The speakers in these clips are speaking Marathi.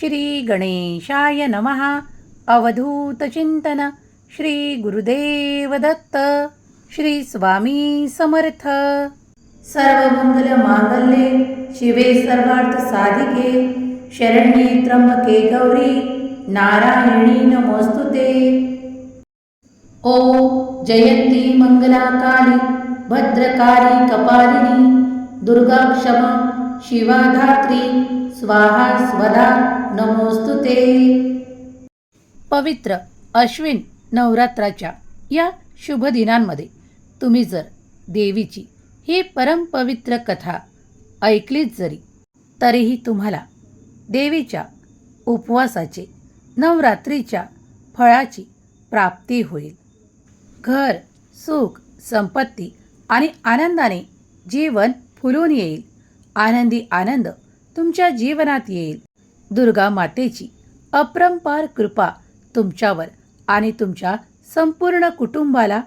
श्रीगणेशाय नमः। अवधूतचिन्तन श्रीगुरुदेवदत्त श्रीस्वामी समर्थ। सर्वमङ्गलमाङ्गल्ये शिवे सर्वार्थसाधिके। शरण्ये त्र्यम्बके गौरी। नारायणी नमोऽस्तु ते। ॐ जयन्ती मङ्गलाकाली भद्रकाली कपालिनी दुर्गाक्षमा शिवाधात्री स्वाहा स्वदा नमोस्तुते पवित्र अश्विन नवरात्राच्या या शुभ दिनांमध्ये तुम्ही जर देवीची ही परमपवित्र कथा ऐकलीच जरी तरीही तुम्हाला देवीच्या उपवासाचे नवरात्रीच्या फळाची प्राप्ती होईल. घर सुख संपत्ती आणि आनंदाने जीवन फुलून येईल. आनंदी आनंद तुमच्या जीवनात येईल. दुर्गा मातेची अपरंपार कृपा तुमच्यावर आणि तुमच्या संपूर्ण कुटुंबाला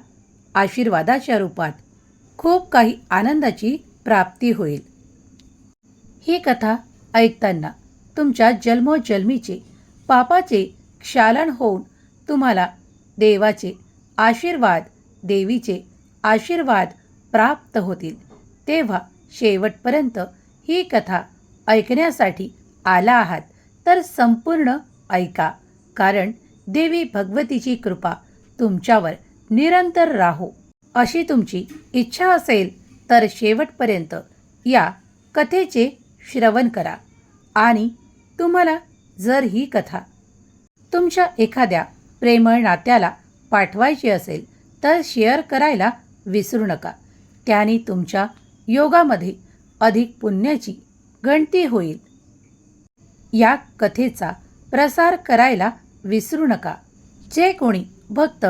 आशीर्वादाच्या रूपात खूप काही आनंदाची प्राप्ती होईल. ही कथा ऐकताना तुमच्या जन्मोजन्मीचे पापाचे क्षालन होऊन तुम्हाला देवाचे आशीर्वाद देवीचे आशीर्वाद प्राप्त होतील. तेव्हा शेवटपर्यंत ही कथा ऐकण्यासाठी आला आहात तर संपूर्ण ऐका. कारण देवी भगवतीची कृपा तुमच्यावर निरंतर राहो. अशी तुमची इच्छा असेल तर शेवटपर्यंत या कथेचे श्रवण करा. आणि तुम्हाला जर ही कथा तुमच्या एखाद्या प्रेमळ नात्याला पाठवायची असेल तर शेअर करायला विसरू नका. त्याने तुमच्या योगामध्ये अधिक पुण्याची गणती होईल. या कथेचा प्रसार करायला विसरू नका. जे कोणी भक्त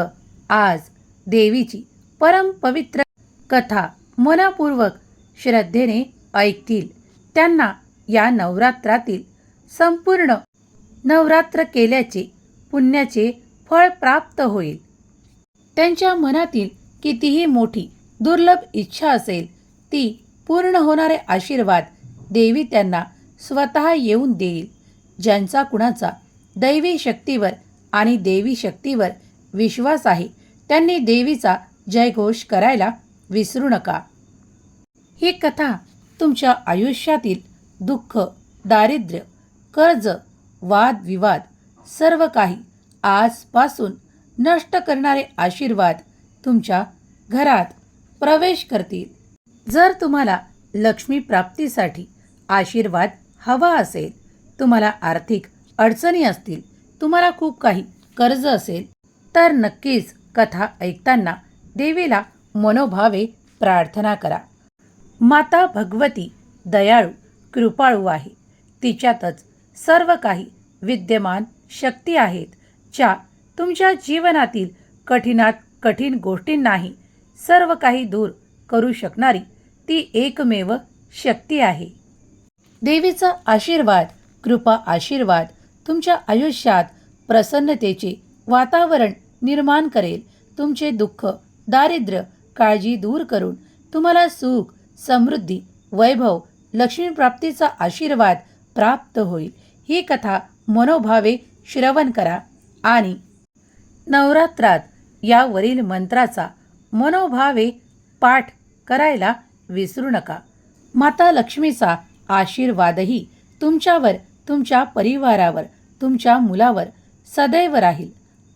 आज देवीची परमपवित्र कथा मनापूर्वक श्रद्धेने ऐकतील त्यांना या नवरात्रातील संपूर्ण नवरात्र केल्याचे पुण्याचे फळ प्राप्त होईल. त्यांच्या मनातील कितीही मोठी दुर्लभ इच्छा असेल ती पूर्ण होणारे आशीर्वाद देवी त्यांना स्वतः येऊन देईल. ज्यांचा कुणाचा दैवी शक्तीवर आणि देवी शक्तीवर विश्वास आहे त्यांनी देवीचा जयघोष करायला विसरू नका. ही कथा तुमच्या आयुष्यातील दुःख दारिद्र्य कर्ज वादविवाद सर्व काही आजपासून नष्ट करणारे आशीर्वाद तुमच्या घरात प्रवेश करतील. जर तुम्हाला लक्ष्मी प्राप्तीसाठी आशीर्वाद हवा असेल तुम्हाला आर्थिक अडचणी असतील तुम्हाला खूप काही कर्ज असेल तर नक्कीच कथा ऐकताना देवीला मनोभावे प्रार्थना करा. माता भगवती दयाळू कृपाळू आहे. तिच्यातच सर्व काही विद्यमान शक्ती आहेत ज्या तुमच्या जीवनातील कठीणात कठीण गोष्टींनाही सर्व काही दूर करू शकणारी ती एकमेव शक्ती आहे. देवीचा आशीर्वाद कृपा आशीर्वाद तुमच्या आयुष्यात प्रसन्नतेचे वातावरण निर्माण करेल. तुमचे दुःख दारिद्र्य काळजी दूर करून तुम्हाला सुख समृद्धी वैभव लक्ष्मीप्राप्तीचा आशीर्वाद प्राप्त होईल. ही कथा मनोभावे श्रवण करा आणि नवरात्रात यावरील मंत्राचा मनोभावे पाठ करायला विसरू नका. माता लक्ष्मीचा आशीर्वादही तुमच्यावर तुमच्या परिवारावर तुमच्या मुलावर सदैव राहील.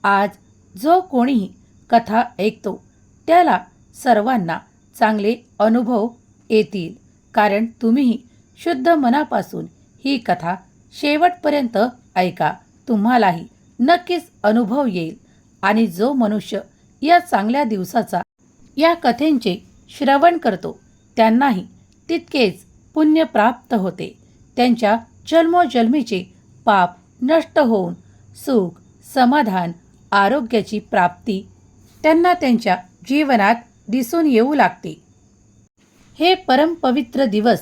आज जो कोणीही कथा ऐकतो त्याला सर्वांना चांगले अनुभव येतील. कारण तुम्हीही शुद्ध मनापासून ही कथा शेवटपर्यंत ऐका. तुम्हालाही नक्कीच अनुभव येईल. आणि जो मनुष्य या चांगल्या दिवसाचा या कथेंचे श्रवण करतो त्यांनाही तितकेच पुण्य प्राप्त होते. त्यांच्या जन्मोजन्मीचे पाप नष्ट होऊन सुख समाधान आरोग्याची प्राप्ती त्यांना त्यांच्या जीवनात दिसून येऊ लागते. हे परमपवित्र दिवस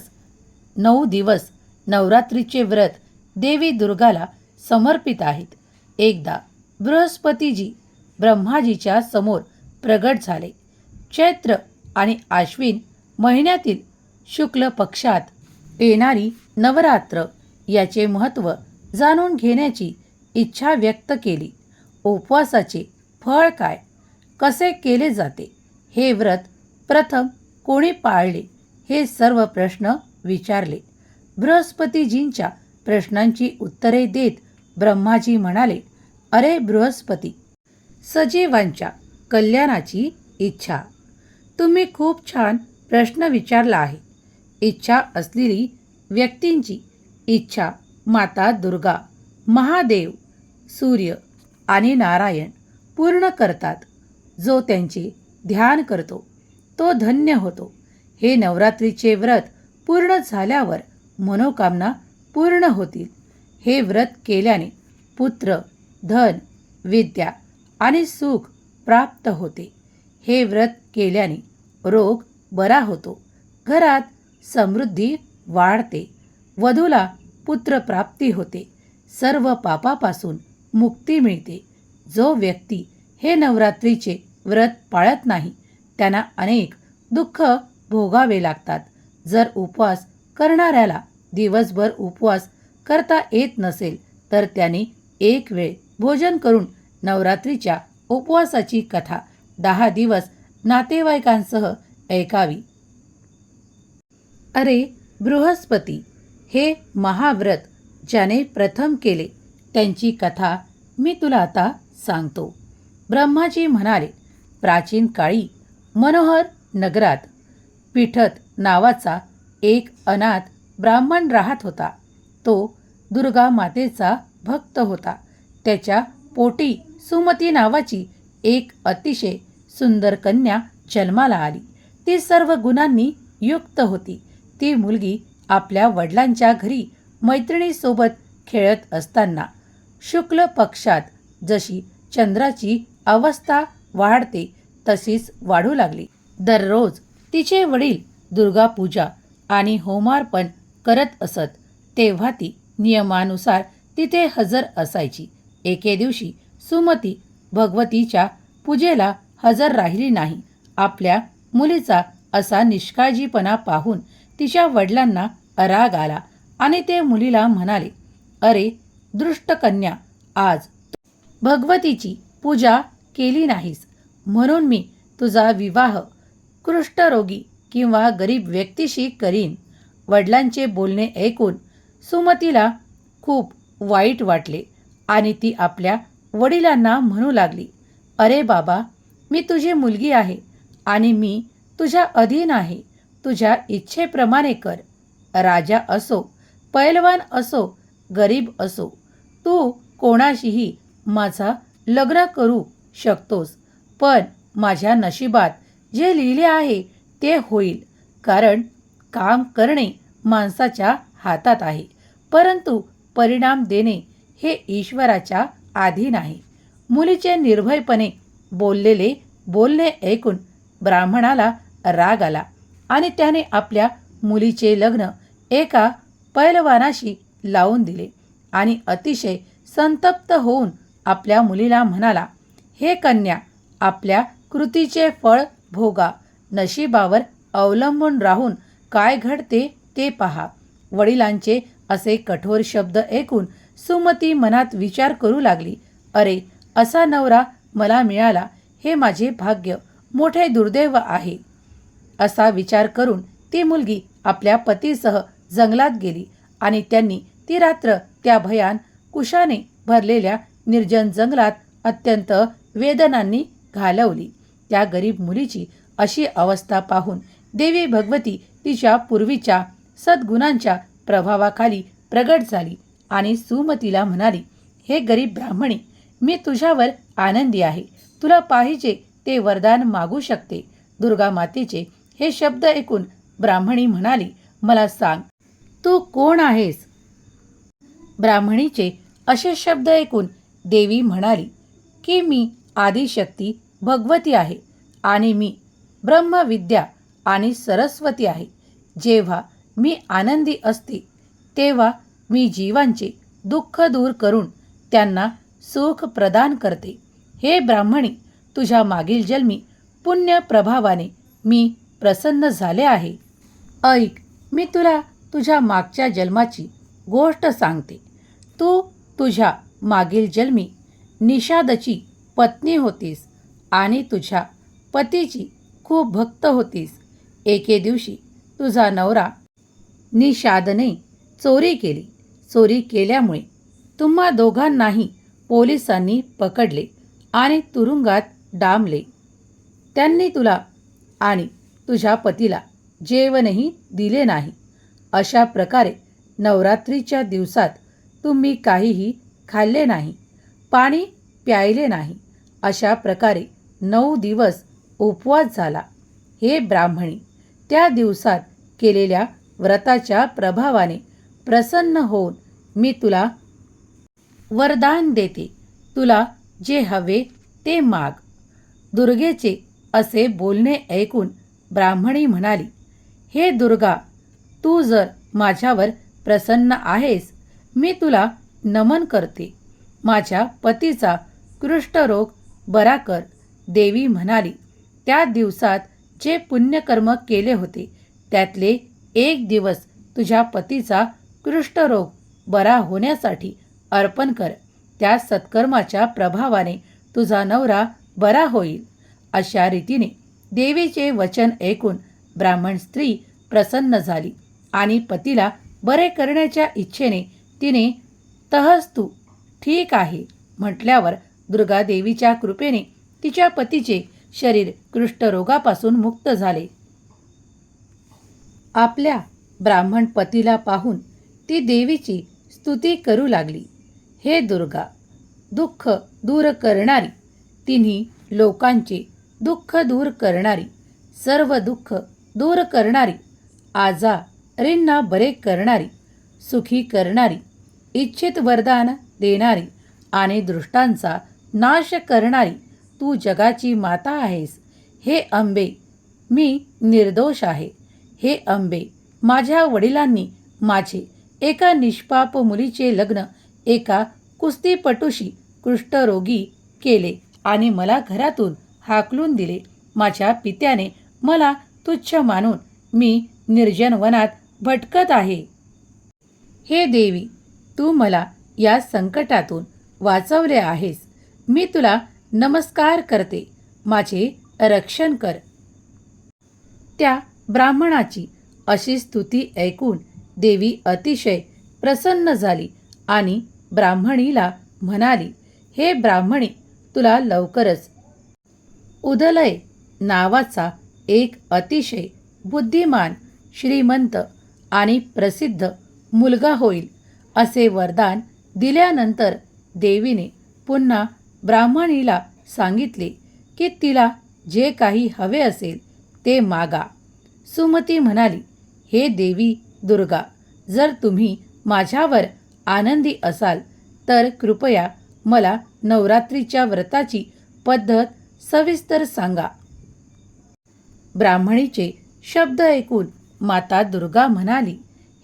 नऊ दिवस नवरात्रीचे व्रत देवी दुर्गाला समर्पित आहेत. एकदा बृहस्पतीजी ब्रह्माजीच्या समोर प्रगट झाले. चैत्र आणि आश्विन महिन्यातील शुक्ल पक्षात येणारी नवरात्र याचे महत्त्व जाणून घेण्याची इच्छा व्यक्त केली. उपवासाचे फळ काय? कसे केले जाते? हे व्रत प्रथम कोणी पाळले? हे सर्व प्रश्न विचारले. बृहस्पतीजींच्या प्रश्नांची उत्तरे देत ब्रह्माजी म्हणाले अरे बृहस्पती सजीवांच्या कल्याणाची इच्छा. तुम्ही खूप छान प्रश्न विचारला आहे. इच्छा असलेली व्यक्तींची इच्छा माता दुर्गा महादेव सूर्य आणि नारायण पूर्ण करतात. जो त्यांचे ध्यान करतो तो धन्य होतो. हे नवरात्रीचे व्रत पूर्ण झाल्यावर मनोकामना पूर्ण होतील. हे व्रत केल्याने पुत्र धन विद्या आणि सुख प्राप्त होते. हे व्रत केल्याने रोग बरा होतो. घरात समृद्धी वाढते. वधूला पुत्रप्राप्ती होते. सर्व पापापासून मुक्ती मिळते. जो व्यक्ती हे नवरात्रीचे व्रत पाळत नाही त्यांना अनेक दुःख भोगावे लागतात. जर उपवास करणाऱ्याला दिवसभर उपवास करता येत नसेल तर त्याने एक वेळ भोजन करून नवरात्रीच्या उपवासाची कथा दहा दिवस नातेवाईकांसह ऐकावी. अरे बृहस्पती हे महाव्रत ज्याने प्रथम केले त्यांची कथा मी तुला आता सांगतो. ब्रह्माजी म्हणाले प्राचीन काळी मनोहर नगरात पिठत नावाचा एक अनाथ ब्राह्मण राहत होता. तो दुर्गा मातेचा भक्त होता. त्याच्या पोटी सुमती नावाची एक अतिशय सुंदर कन्या जन्माला आली. ती सर्व गुणांनी युक्त होती. ती मुलगी आपल्या वडिलांच्या घरी मैत्रिणीसोबत खेळत असताना शुक्ल पक्षात जशी चंद्राची अवस्था वाढते तशीच वाढू लागली. दररोज तिचे वडील दुर्गापूजा आणि होमार्पण करत असत तेव्हा ती नियमानुसार तिथे हजर असायची. एके दिवशी सुमती भगवतीच्या पूजेला हजर राहिली नाही. आपल्या मुलीचा असा निष्काळजीपणा पाहून तिच्या वडिलांना राग आला आणि ते मुलीला म्हणाले अरे दृष्ट कन्या आज भगवतीची पूजा केली नाहीस. म्हणून मी तुझा विवाह कृष्ठरोगी किंवा गरीब व्यक्तीशी करीन. वडिलांचे बोलणे ऐकून सुमतीला खूप वाईट वाटले आणि ती आपल्या वडिलांना म्हणू लागली अरे बाबा मी तुझी मुलगी आहे आणि मी तुझ्या अधीन आहे. तुझ्या इच्छेप्रमाणे कर. राजा असो पैलवान असो गरीब असो तू कोणाशीही माझा लग्न करू शकतोस पण माझ्या नशिबात जे लिहिले आहे ते होईल कारण काम करणे माणसाच्या हातात आहे परंतु परिणाम देणे हे ईश्वराच्या अधीन आहे. मुलीचे निर्भयपणे बोललेले बोलणे ऐकून ब्राह्मणाला राग आला. आणि त्याने आपल्या मुलीचे लग्न एका पैलवानाशी लावून दिले. आणि अतिशय संतप्त होऊन आपल्या मुलीला म्हणाला हे कन्या आपल्या कृतीचे फळ भोगा. नशिबावर अवलंबून राहून काय घडते ते पहा. वडिलांचे असे कठोर शब्द ऐकून सुमती मनात विचार करू लागली. अरे असा नवरा मला मिळाला. हे माझे भाग्य. मोठे दुर्दैव आहे. असा विचार करून ती मुलगी आपल्या पतीसह जंगलात गेली आणि त्यांनी ती रात्र त्या भयान कुशाने भरलेल्या निर्जन जंगलात अत्यंत वेदनांनी घालवली. त्या गरीब मुलीची अशी अवस्था पाहून देवी भगवती तिच्या पूर्वीच्या सद्गुणांच्या प्रभावाखाली प्रगट झाली आणि सुमतीला म्हणाली हे गरीब ब्राह्मणी मी तुझ्यावर आनंदी आहे. तुला पाहिजे ते वरदान मागू शकते. दुर्गा मातेचे हे शब्द ऐकून ब्राह्मणी म्हणाली मला सांग तू कोण आहेस? ब्राह्मणीचे असे शब्द ऐकून देवी म्हणाली की मी आदिशक्ती भगवती आहे आणि मी ब्रह्मविद्या आणि सरस्वती आहे. जेव्हा मी आनंदी असते तेव्हा मी जीवांचे दुःख दूर करून त्यांना सुख प्रदान करते. हे ब्राह्मणी तुझ्या मागील जन्मी पुण्य प्रभावाने मी प्रसन्न झाले आहे. ऐक मी तुला तुझ्या मागच्या जन्माची गोष्ट सांगते. तू तुझ्या मागील जन्मी निषादची पत्नी होतीस आणि तुझ्या पतीची खूप भक्त होतीस. एके दिवशी तुझा नवरा निषादने चोरी केली. चोरी केल्यामुळे तुम्हा दोघांनाही पोलिसांनी पकडले आणि तुरुंगात डांबले. त्यांनी तुला आणि तुझ्या पतीला जेवणही दिले नाही. अशा प्रकारे नवरात्रीच्या दिवसात तुम्ही काहीही खाल्ले नाही पाणी प्यायले नाही. अशा प्रकारे नऊ दिवस उपवास झाला. हे ब्राह्मणी त्या दिवसात केलेल्या व्रताच्या प्रभावाने प्रसन्न होऊन मी तुला वरदान देते. तुला जे हवे ते माग. दुर्गेचे असे बोलणे ऐकून ब्राह्मणी म्हणाली हे दुर्गा तू जर माझ्यावर प्रसन्न आहेस मी तुला नमन करते. माझ्या पतीचा कृष्ठरोग बरा कर. देवी म्हणाली त्या दिवसात जे पुण्यकर्म केले होते त्यातले एक दिवस तुझ्या पतीचा कृष्ठरोग बरा होण्यासाठी अर्पण कर. त्या सत्कर्माच्या प्रभावाने तुझा नवरा बरा होईल. अशा रीतीने देवीचे वचन ऐकून ब्राह्मण स्त्री प्रसन्न झाली आणि पतीला बरे करण्याच्या इच्छेने तिने तहस्तू ठीक आहे म्हटल्यावर दुर्गा देवीच्या कृपेने तिच्या पतीचे शरीर कृष्ठरोगापासून मुक्त झाले. आपल्या ब्राह्मण पतीला पाहून ती देवीची स्तुती करू लागली. हे दुर्गा दुःख दूर करणारी तिन्ही लोकांचे दुःख दूर करणारी सर्व दुःख दूर करणारी आजारींना बरे करणारी सुखी करणारी इच्छित वरदान देणारी आणि दृष्टांचा नाश करणारी तू जगाची माता आहेस. हे अंबे मी निर्दोष आहे. हे अंबे माझ्या वडिलांनी माझे एका निष्पाप मुलीचे लग्न एका कुस्तीपटूशी कुष्ठरोगी केले आणि मला घरातून हाकलून दिले. माझ्या पित्याने मला तुच्छ मानून मी निर्जन वनात भटकत आहे. हे देवी तू मला या संकटातून वाचवले आहेस. मी तुला नमस्कार करते. माझे रक्षण कर. त्या ब्राह्मणाची अशी स्तुती ऐकून देवी अतिशय प्रसन्न झाली आणि ब्राह्मणीला म्हणाली हे ब्राह्मणी तुला लवकरच उदलय नावाचा एक अतिशय बुद्धिमान श्रीमंत आणि प्रसिद्ध मुलगा होईल असे वरदान दिल्यानंतर देवीने पुन्हा ब्राह्मणीला सांगितले की तिला जे काही हवे असेल ते मागा. सुमती म्हणाली हे देवी दुर्गा जर तुम्ही माझ्यावर आनंदी असाल तर कृपया मला नवरात्रीच्या व्रताची पद्धत सविस्तर सांगा. ब्राह्मणीचे शब्द ऐकून माता दुर्गा म्हणाली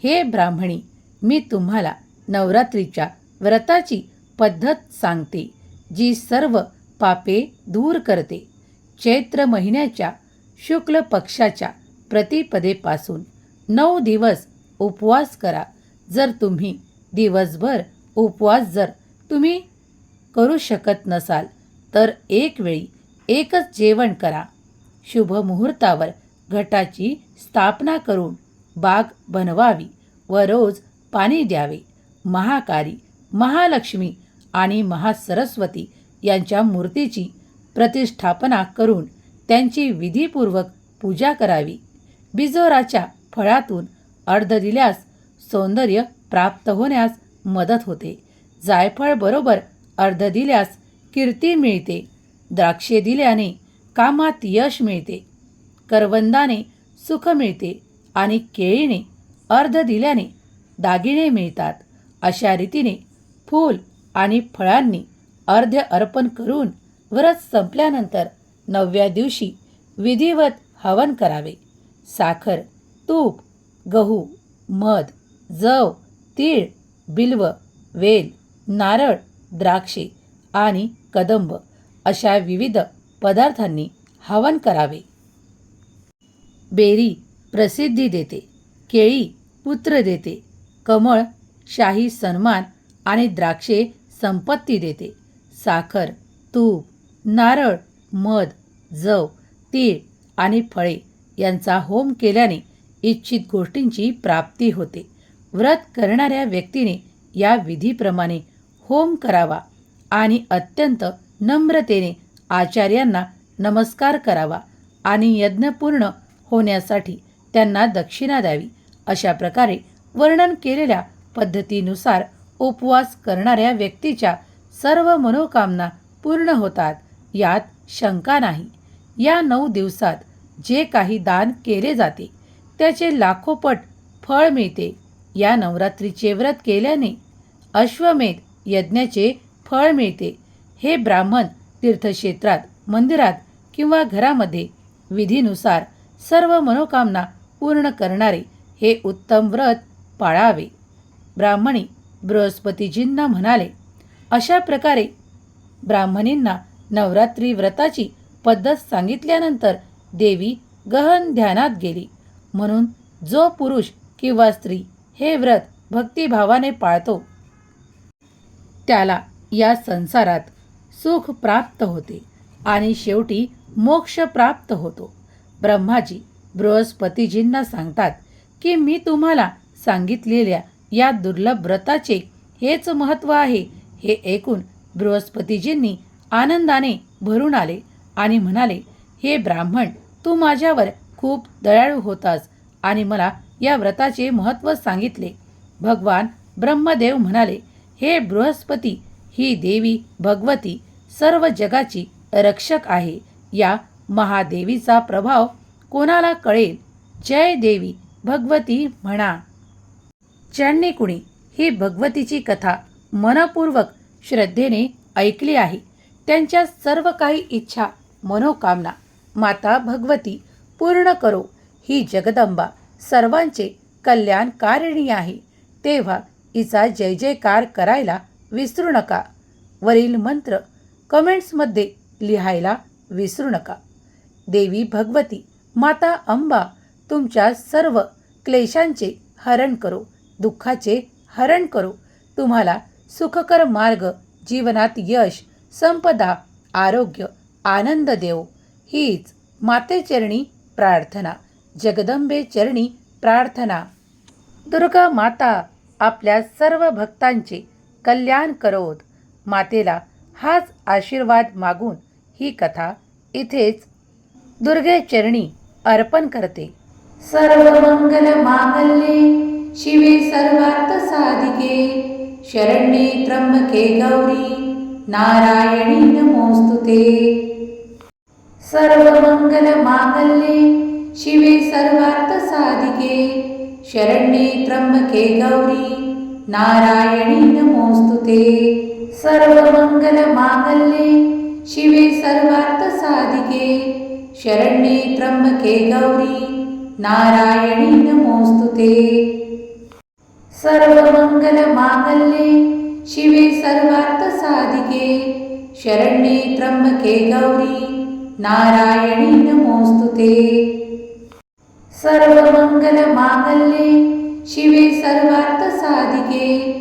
हे ब्राह्मणी मी तुम्हाला नवरात्रीच्या व्रताची पद्धत सांगते जी सर्व पापे दूर करते. चैत्र महिन्याच्या शुक्ल पक्षाच्या प्रतिपदेपासून नऊ दिवस उपवास करा. जर तुम्ही दिवसभर उपवास जर तुम्ही करू शकत नसाल तर एक वेळी एकच जेवण करा. शुभ मुहूर्तावर घटाची स्थापना करून बाग बनवावी व रोज पाणी द्यावे. महाकाली महालक्ष्मी आणि महासरस्वती यांच्या मूर्तीची प्रतिष्ठापना करून त्यांची विधीपूर्वक पूजा करावी. बिजोराच्या फळातून अर्ध दिल्यास सौंदर्य प्राप्त होण्यास मदत होते. जायफळ बरोबर अर्ध दिल्यास कीर्ती मिळते. द्राक्षे दिल्याने कामात यश मिळते करवंदाने सुख मिळते आणि केळीने अर्ध दिल्याने दागिने मिळतात. अशा रीतीने फूल आणि फळांनी अर्ध्य अर्पण करून व्रत संपल्यानंतर नवव्या दिवशी विधिवत हवन करावे. साखर तूप गहू मध जव तीळ बिल्व वेल नारळ द्राक्षे आणि कदंब अशा विविध पदार्थांनी हवन करावे. बेरी प्रसिद्धी देते केळी पुत्र देते कमळ शाही सन्मान आणि द्राक्षे संपत्ती देते साखर तूप नारळ मध जव तीळ आणि फळे यांचा होम केल्याने इच्छित गोष्टींची प्राप्ती होते. व्रत करणाऱ्या व्यक्तीने या विधीप्रमाणे होम करावा आणि अत्यंत नम्रतेने आचार्यांना नमस्कार करावा आणि यज्ञ पूर्ण होण्यासाठी त्यांना दक्षिणा द्यावी अशा प्रकारे वर्णन केलेल्या पद्धतीनुसार उपवास करणाऱ्या व्यक्तीच्या सर्व मनोकामना पूर्ण होतात यात शंका नाही. या नऊ दिवसात जे काही दान केले जाते त्याचे लाखोपट फळ मिळते. या नवरात्रीचे व्रत केल्याने अश्वमेध यज्ञाचे फळ मिळते. हे ब्राह्मण तीर्थक्षेत्रात मंदिरात किंवा घरामध्ये विधीनुसार सर्व मनोकामना पूर्ण करणारे हे उत्तम व्रत पाळावे. ब्राह्मणी बृहस्पतीजींना म्हणाले अशा प्रकारे ब्राह्मणींना नवरात्री व्रताची पद्धत सांगितल्यानंतर देवी गहन ध्यानात गेली. म्हणून जो पुरुष किंवा स्त्री हे व्रत भक्तिभावाने पाळतो त्याला या संसारात सुख प्राप्त होते. आणि शेवटी मोक्ष प्राप्त होतो. ब्रह्माजी बृहस्पतीजींना सांगतात की मी तुम्हाला सांगितलेल्या या दुर्लभ व्रताचे हेच महत्त्व आहे. हे ऐकून बृहस्पतीजींनी आनंदाने भरून आले आणि म्हणाले हे ब्राह्मण तू माझ्यावर खूप दयाळू होतास आणि मला या व्रताचे महत्त्व सांगितले. भगवान ब्रह्मदेव म्हणाले हे बृहस्पती ही देवी भगवती सर्व जगाची रक्षक आहे. या महादेवीचा प्रभाव कोणाला कळेल? जय देवी भगवती म्हणा. ज्यांनी कुणी? ही भगवतीची कथा मनपूर्वक श्रद्धेने ऐकली आहे. त्यांच्या सर्व काही इच्छा मनोकामना माता भगवती पूर्ण करो. ही जगदंबा सर्वांचे कल्याणकारिणी आहे. तेव्हा हिचा जय जयकार करायला विसरू नका. वरील मंत्र कमेंट्समध्ये लिहायला विसरू नका. देवी भगवती माता अंबा तुमच्या सर्व क्लेशांचे हरण करो दुःखाचे हरण करो. तुम्हाला सुखकर मार्ग जीवनात यश संपदा आरोग्य आनंद देव. हीच मातेचरणी प्रार्थना जगदंबे चरणी प्रार्थना. दुर्गा माता आपल्या सर्व भक्तांचे कल्याण करोत. मातेला हाच आशीर्वाद मागून ही कथा इथेच दुर्गे चरणी अर्पण करते. सर्व मंगल मांगल्ये शिवे सर्वार्थ साधिके. शरण्ये त्र्यंबके गौरी नारायणी नमोस्तुते. सर्व मंगल मांगल्ये शिवे सर्वार्थ साधिके. शरण्ये त्र्यंबके गौरी नारायणी नमोस्तुते. सर्व मंगल मांगल्ये शिवे सर्वार्थ साधिके शरण्ये त्र्यंबके गौरी नारायणी नमोस्तुते सर्व मंगल मांगल्ये शिवे सर्वार्थ साधिके शरण्ये त्र्यंबके गौरी नारायणी नमोस्तुते सर्व मंगल मांगल्ये शिवे सर्वार्थ साधिके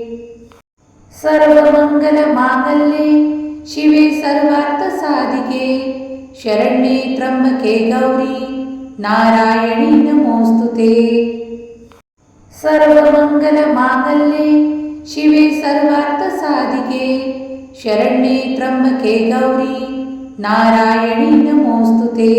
मंगल मांगल्ये शिवे सर्वार्थ साधिके शरण्ये त्र्यंबके गौरी नारायणी नमोस्तुते सर्व मंगल मांगल्ये शिवे सर्वार्थ साधिके शरण्ये त्र्यंबके गौरी नारायणी नमोस्तुते